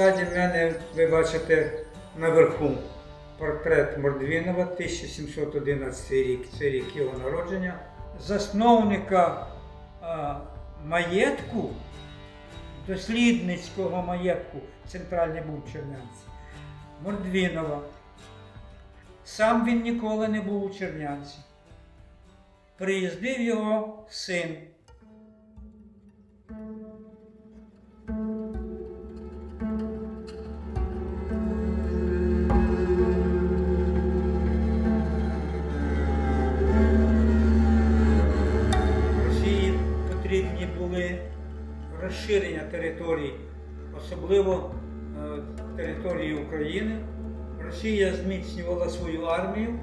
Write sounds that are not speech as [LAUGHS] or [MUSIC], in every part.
Ззаді мене ви бачите наверху портрет Мордвінова, 1711 рік, це рік його народження. Засновника а, маєтку, дослідницького маєтку, центральний був Чернянці, Мордвінова. Сам він ніколи не був у Чернянці. Приїздив його син. Потрібні були розширення територій, особливо е, території України. Росія зміцнювала свою армію,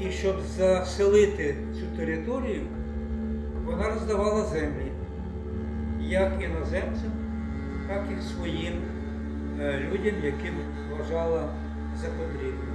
і щоб заселити цю територію, вона роздавала землі як іноземцям, так і своїм е, людям, яким вважала за потрібне.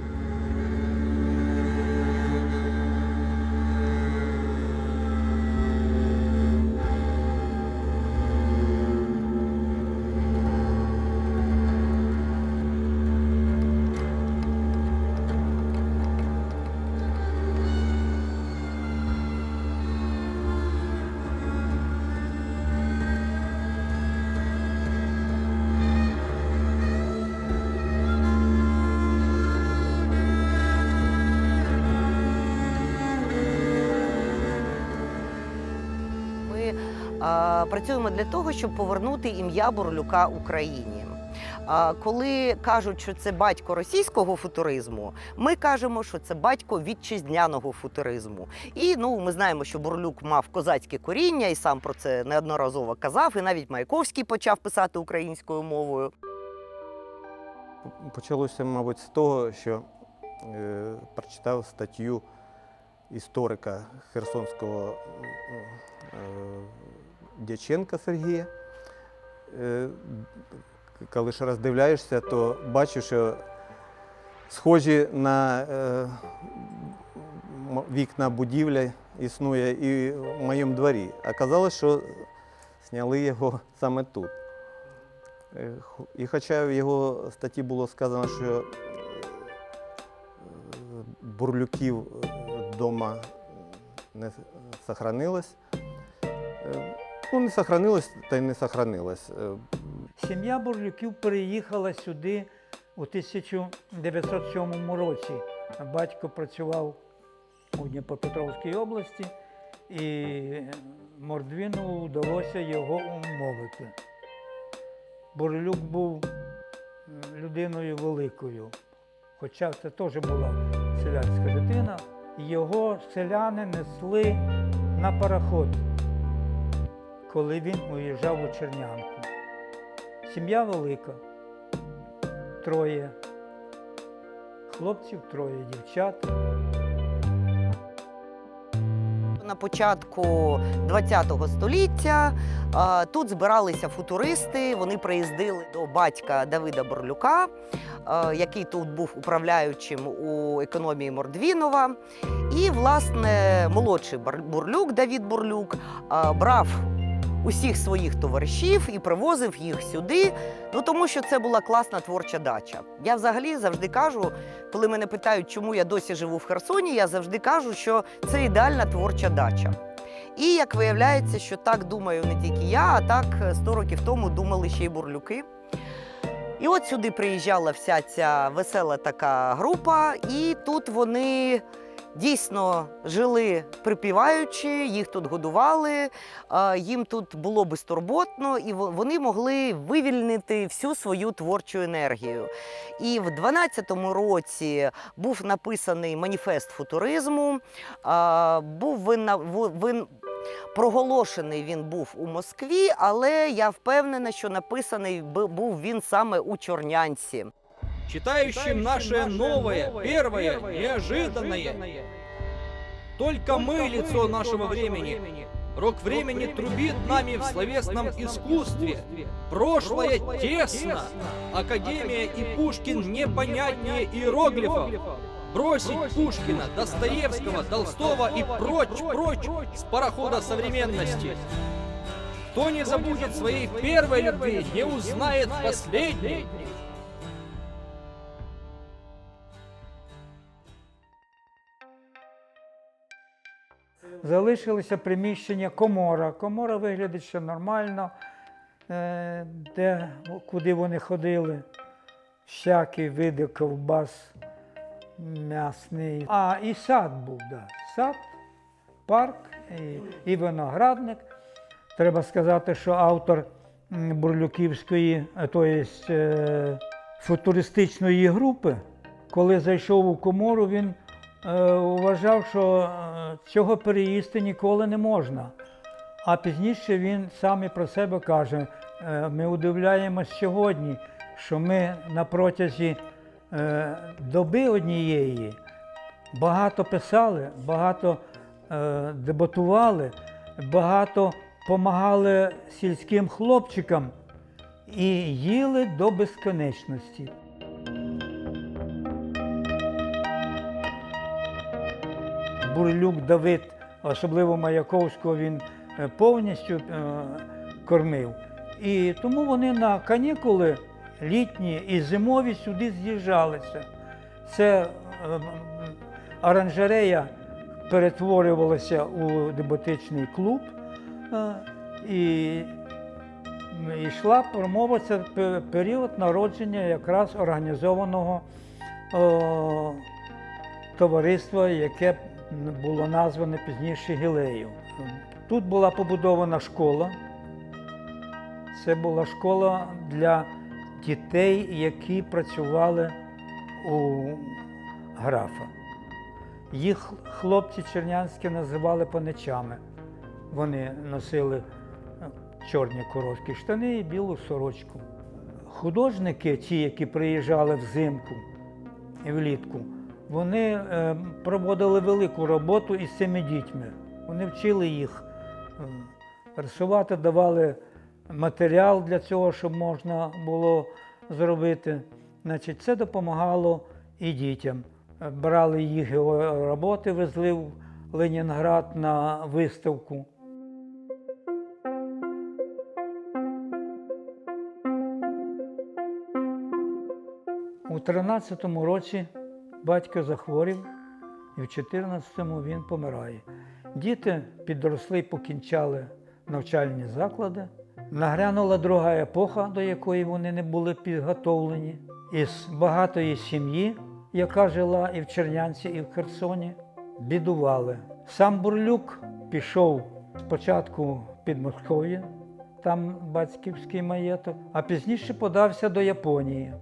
Працюємо для того, щоб повернути ім'я Бурлюка Україні. Коли кажуть, що це батько російського футуризму, ми кажемо, що це батько вітчизняного футуризму. І ну, ми знаємо, що Бурлюк мав козацьке коріння і сам про це неодноразово казав. І навіть Маяковський почав писати українською мовою. Почалося, мабуть, з того, що е, прочитав статтю історика Херсонського е, Дяченка Сергія. Е, коли ж роздивляєшся, то бачиш, що схожі на е, вікна будівля існує і в моєму дворі. А казалось, що зняли його саме тут. Е, І хоча в його статті було сказано, що бурлюків вдома не сохранилось, ну не сохранилось та й не сохранилось. Е, Сім'я Бурлюків переїхала сюди у 1907 році. Батько працював у Дніпропетровській області, і Мордвіну вдалося його умовити. Бурлюк був людиною великою, хоча це теж була селянська дитина. Його селяни несли на пароход, коли він уїжджав у Чернянку. Сім'я велика. Троє хлопців, троє дівчат. На початку ХХ століття тут збиралися футуристи. Вони приїздили до батька Давида Борлюка, який тут був управляючим у економії Мордвінова. І, власне, молодший Бурлюк, Давід Бурлюк, брав усіх своїх товаришів і привозив їх сюди, ну тому що це була класна творча дача. Я взагалі завжди кажу, коли мене питають, чому я досі живу в Херсоні, я завжди кажу, що це ідеальна творча дача. І як виявляється, що так думаю не тільки я, а так е, 100 років тому думали ще й бурлюки. І от сюди приїжджала вся ця весела така група, і тут вони дійсно жили припіваючи, їх тут годували, їм тут було безтурботно, і вони могли вивільнити всю свою творчу енергію. І в 12-му році був написаний маніфест футуризму. Був він, на- він проголошений він був у Москві, але я впевнена, що написаний бу- був він саме у Чорнянці. Читающим наше новое, первое, неожиданное. Только мы лицо нашего времени. Рок времени трубит нами в словесном искусстве. Прошлое тесно. Академия и Пушкин непонятнее иероглифов. Бросить Пушкина, Достоевского, Толстого и прочь, прочь с парохода современности. Кто не забудет своей первой любви, не узнает последней. Залишилося приміщення комора. Комора виглядить ще нормально, е, де, куди вони ходили. Всякі види ковбас м'ясний. А, і сад був, да. сад, парк і, і виноградник. Треба сказати, що автор Бурлюківської, то єсть, е, футуристичної групи, коли зайшов у комору, він вважав, що цього переїсти ніколи не можна. А пізніше він сам і про себе каже: е, ми удивляємось сьогодні, що ми на протязі е, доби однієї багато писали, багато е, дебатували, багато помагали сільським хлопчикам і їли до безконечності. Бурлюк Давид, особливо Маяковського, він е, повністю е, кормив. І тому вони на канікули літні і зимові сюди з'їжджалися. Це е, оранжерея перетворювалася у деботичний клуб. І йшла промова, це період народження якраз організованого о, товариства, яке було назване пізніше Гілею. Тут була побудована школа. Це була школа для дітей, які працювали у графа. Їх хлопці чернянські називали паничами. Вони носили чорні короткі штани і білу сорочку. Художники, ті, які приїжджали взимку і влітку, вони е, проводили велику роботу із цими дітьми. Вони вчили їх е, рисувати, давали матеріал для цього, щоб можна було зробити. Значить, це допомагало і дітям. Е, Брали їх роботи, везли в Ленінград на виставку. У 13-му році батько захворів, і в 14-му він помирає. Діти підросли і покінчали навчальні заклади. Нагрянула друга епоха, до якої вони не були підготовлені. Із багатої сім'ї, яка жила і в Чернянці, і в Херсоні, бідували. Сам Бурлюк пішов спочатку під Москов'я, там батьківський маєток, а пізніше подався до Японії.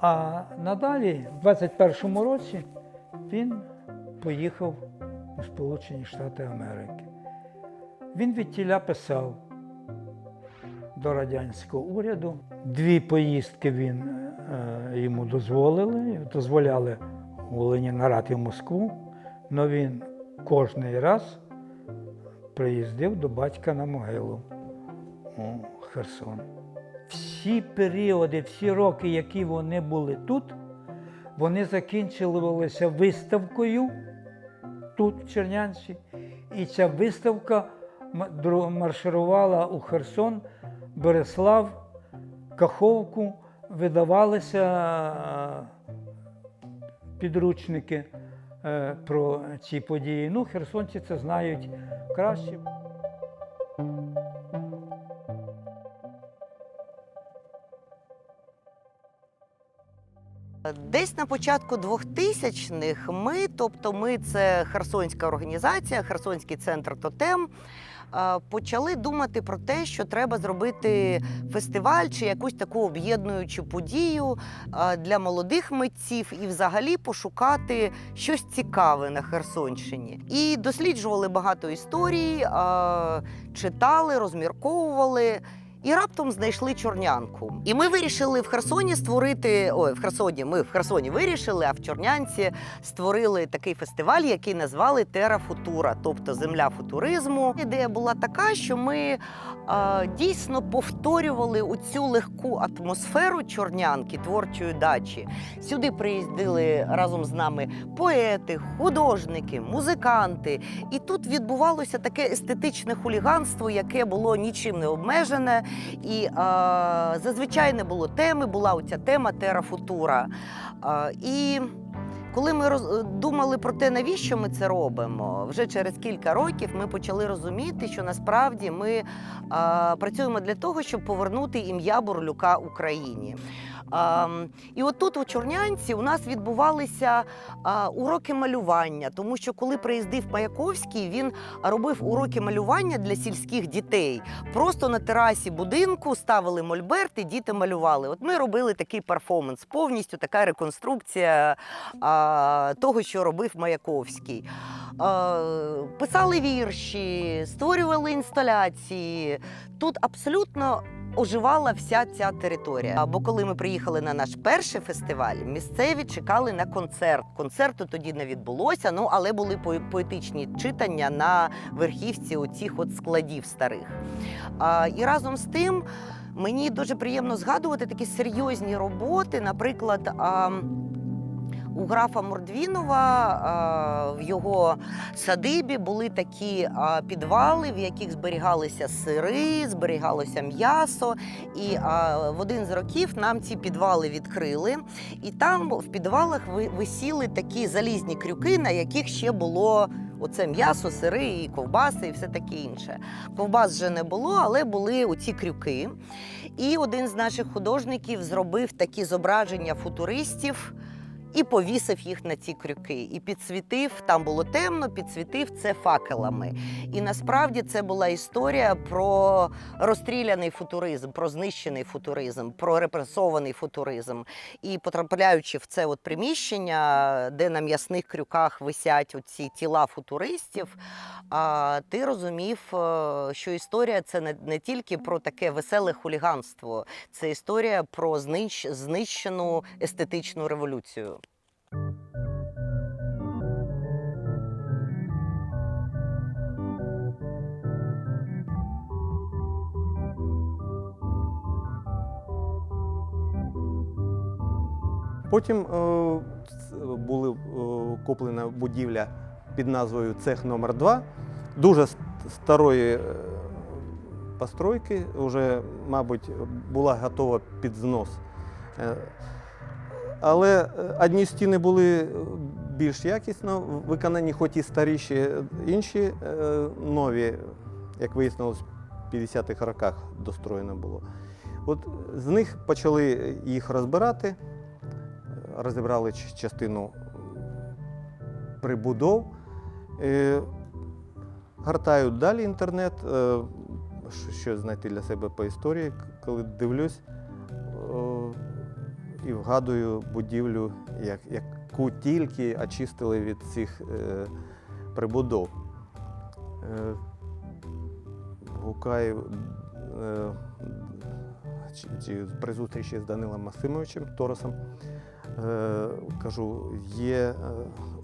А надалі, в 21-му році, він поїхав у Сполучені Штати Америки. Він від тіля писав до радянського уряду. Дві поїздки він е, йому дозволили, дозволяли у Ленінград і Москву, але він кожний раз приїздив до батька на могилу у Херсон. Всі періоди, всі роки, які вони були тут, вони закінчувалися виставкою тут, в Чернянці. І ця виставка марширувала у Херсон, Береслав, Каховку, видавалися е, підручники е, про ці події. Ну, херсонці це знають краще. Десь на початку 2000-х ми, тобто ми це Херсонська організація, Херсонський центр Тотем, е, почали думати про те, що треба зробити фестиваль чи якусь таку об'єднуючу подію е, для молодих митців і взагалі пошукати щось цікаве на Херсонщині. І досліджували багато історій, е, читали, розмірковували. І раптом знайшли чорнянку. І ми вирішили в Херсоні створити. Ой, в Херсоні. Ми в Херсоні вирішили, а в Чорнянці створили такий фестиваль, який назвали Тера Футура, тобто Земля футуризму. Ідея була така, що ми а, дійсно повторювали оцю легку атмосферу чорнянки, творчої дачі. Сюди приїздили разом з нами поети, художники, музиканти. І тут відбувалося таке естетичне хуліганство, яке було нічим не обмежене. І а, зазвичай не було теми, була оця тема Тера Футура. А, і коли ми роз... думали про те, навіщо ми це робимо, вже через кілька років ми почали розуміти, що насправді ми а, працюємо для того, щоб повернути ім'я Бурлюка Україні. І от тут у Чорнянці у нас відбувалися уроки малювання, тому що коли приїздив Маяковський, він робив уроки малювання для сільських дітей. Просто на терасі будинку ставили мольберт і діти малювали. От ми робили такий перформанс, повністю така реконструкція того, що робив Маяковський. Писали вірші, створювали інсталяції. Тут абсолютно оживала вся ця територія. Бо коли ми приїхали на наш перший фестиваль, місцеві чекали на концерт. Концерту тоді не відбулося, ну але були по- поетичні читання на верхівці оцих от складів старих. А, і разом з тим мені дуже приємно згадувати такі серйозні роботи. Наприклад, у графа Мордвінова в його садибі були такі підвали, в яких зберігалися сири, зберігалося м'ясо. І в один з років нам ці підвали відкрили, і там в підвалах ви- висіли такі залізні крюки, на яких ще було. Оце м'ясо, сири, і ковбаси, і все таке інше. Ковбас вже не було, але були оці крюки. І один з наших художників зробив такі зображення футуристів і повісив їх на ці крюки. І підсвітив, там було темно, підсвітив це факелами. І насправді це була історія про розстріляний футуризм, про знищений футуризм, про репресований футуризм. І потрапляючи в це от приміщення, де на м'ясних крюках висять оці тіла футуристів, ти розумів, е, що історія це не, тільки про таке веселе хуліганство, це історія про знищ, знищену естетичну революцію. Потім е, були е, куплена будівля під назвою Цех номер 2 дуже старої е, постройки, вже, мабуть, була готова під знос. Але одні стіни були більш якісно виконані, хоч і старіші, інші нові, як вияснилось, в 50-х роках достроєно було. От з них почали їх розбирати розібрали частину прибудов, е, гортаю далі інтернет, е, щ- щось знайти для себе по історії, коли дивлюсь і вгадую будівлю, яку тільки очистили від цих е, прибудов. Гукаю при зустрічі з Данилом Максимовичем Торосом. Е, кажу, є е,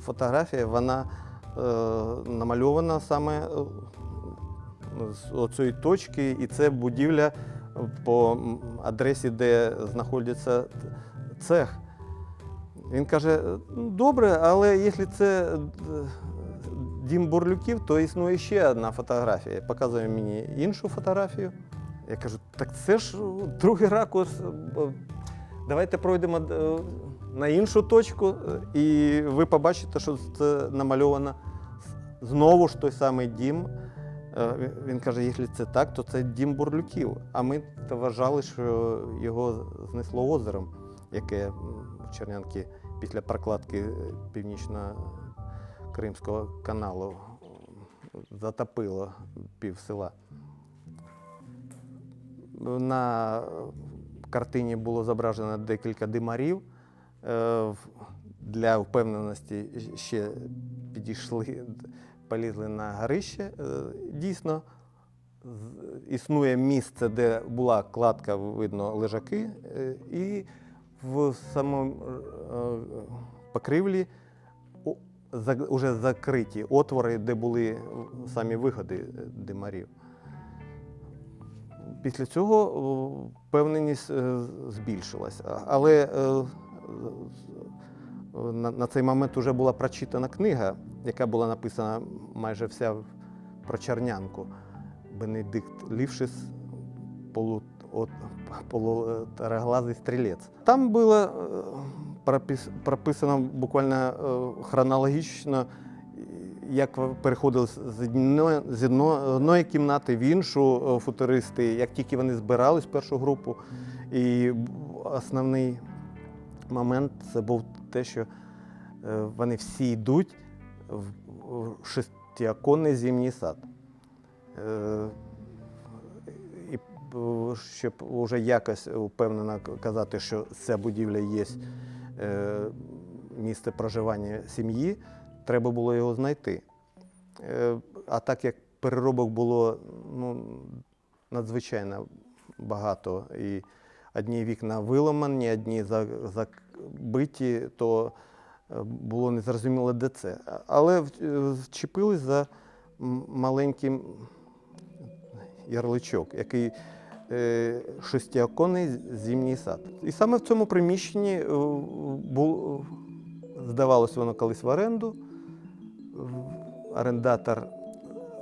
фотографія, вона е, намальована саме з оцієї точки, і це будівля по адресі, де знаходиться цех. Він каже: «Ну, добре, але якщо це дім бурлюків, то існує ще одна фотографія. Показує мені іншу фотографію. Я кажу, так це ж другий ракурс. Давайте пройдемо на іншу точку, е, і ви побачите, що це намальовано знову ж той самий дім. Е, він- каже, якщо це так, то це дім бурлюків. А ми вважали, що його знесло озером, яке в Чернянки після прокладки е, північно-кримського каналу затопило пів села. На картині було зображено декілька димарів. Е, Для впевненості ще підійшли, полізли на горище. Е, Дійсно, існує місце, де була кладка, видно лежаки, е, і в самому покривлі уже закриті отвори, де були самі виходи димарів. Після цього впевненість збільшилася. Але на, цей момент вже була прочитана книга, яка була написана майже вся про Чернянку. Бенедикт Лівшис, полу, от, полутораглазий стрілець. Там було е, прописано буквально е, хронологічно, як переходили з одної, кімнати в іншу е, футуристи, як тільки вони збирались першу групу. І основний момент це був те, що е, вони всі йдуть в шестиоконний зимній сад. Е, І е, щоб вже якось впевнено казати, що ця будівля є місце проживання сім'ї, треба було його знайти. А так як переробок було ну, надзвичайно багато, і одні вікна виламані, одні забиті, то е, було незрозуміло, де це. Але е, вчепились за м- маленький ярличок, який е, шестиоконний зимній сад. І саме в цьому приміщенні е, бу- здавалося воно колись в оренду. Орендатор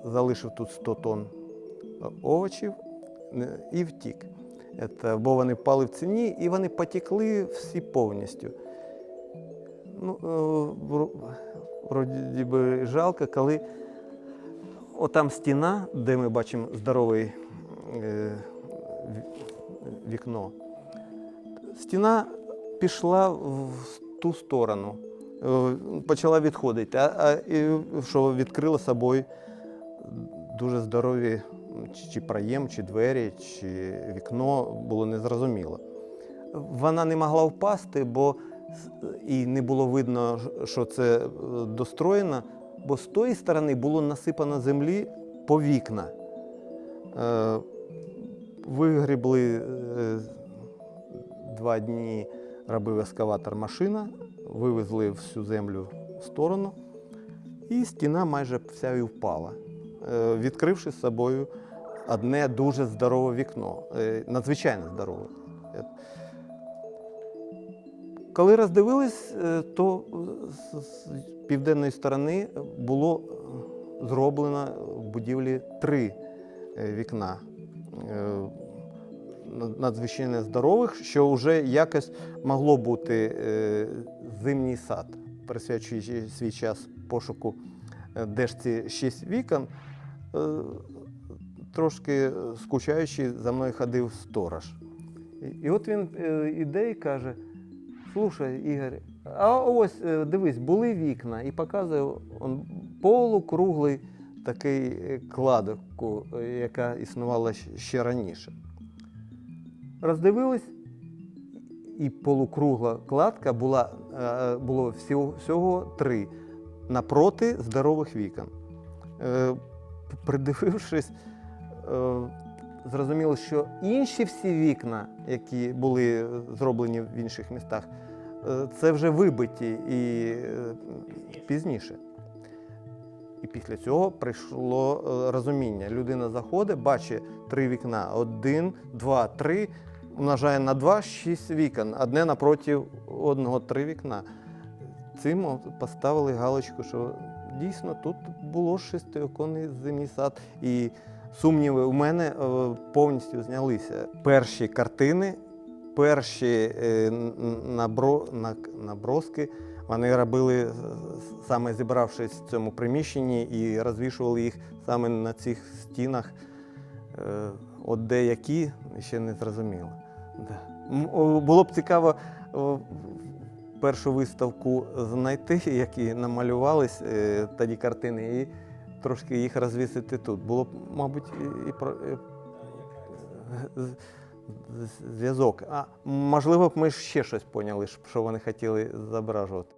залишив тут 100 тонн овочів і втік. Бо вони впали в ціні і вони потекли всі повністю. Ну, е, вроді би жалко, коли отам стіна, де ми бачимо здорове вікно, стіна пішла в ту сторону, е, почала відходити, а, а що відкрила собою дуже здорові чи- чи проєм, чи двері, чи вікно було незрозуміло. Вона не могла впасти, бо і не було видно, що це е, достроєно, бо з тої сторони було насипано землі по вікна. Е, Вигрібли е, два дні робив ескаватор машина, вивезли всю землю в сторону, і стіна майже вся і впала, відкривши з собою одне дуже здорове вікно, е, надзвичайно здорове. Е, Коли роздивились, е, то з- південної сторони було е, зроблено в будівлі три е, вікна е, надзвичайно здорових, що вже якось могло бути е, зимній сад, присвячуючи свій час пошуку, е, де ж ці шість вікон. Е, Трошки скучаючи, за мною ходив сторож. І, от він е, іде і каже: Слушай, Ігор, а ось е, дивись, були вікна, і показує он, полукруглий такий кладку, е, яка існувала ще раніше. Роздивились, і полукругла кладка була, було всього, всього три напроти здорових вікон. Придивившись, е, зрозуміло, що інші всі вікна, які були зроблені в інших містах, е, це вже вибиті і е, пізніше. І після цього прийшло розуміння. Людина заходить, бачить три вікна: один, два, три, умножає на два, шість вікон, одне напроти одного три вікна. Цим поставили галочку, що дійсно тут було шестиоконний зимній сад. І сумніви у мене е, повністю знялися. Перші картини, перші е, наброски вони робили саме зібравшись в цьому приміщенні і розвішували їх саме на цих стінах. Е, От деякі ще не зрозуміло. Було б цікаво першу виставку знайти, [LAUGHS] які намалювались е, тоді картини, і трошки їх розвісити тут. Було б, мабуть, і, про. зв'язок. А можливо б ми ще щось поняли, що вони хотіли зображувати.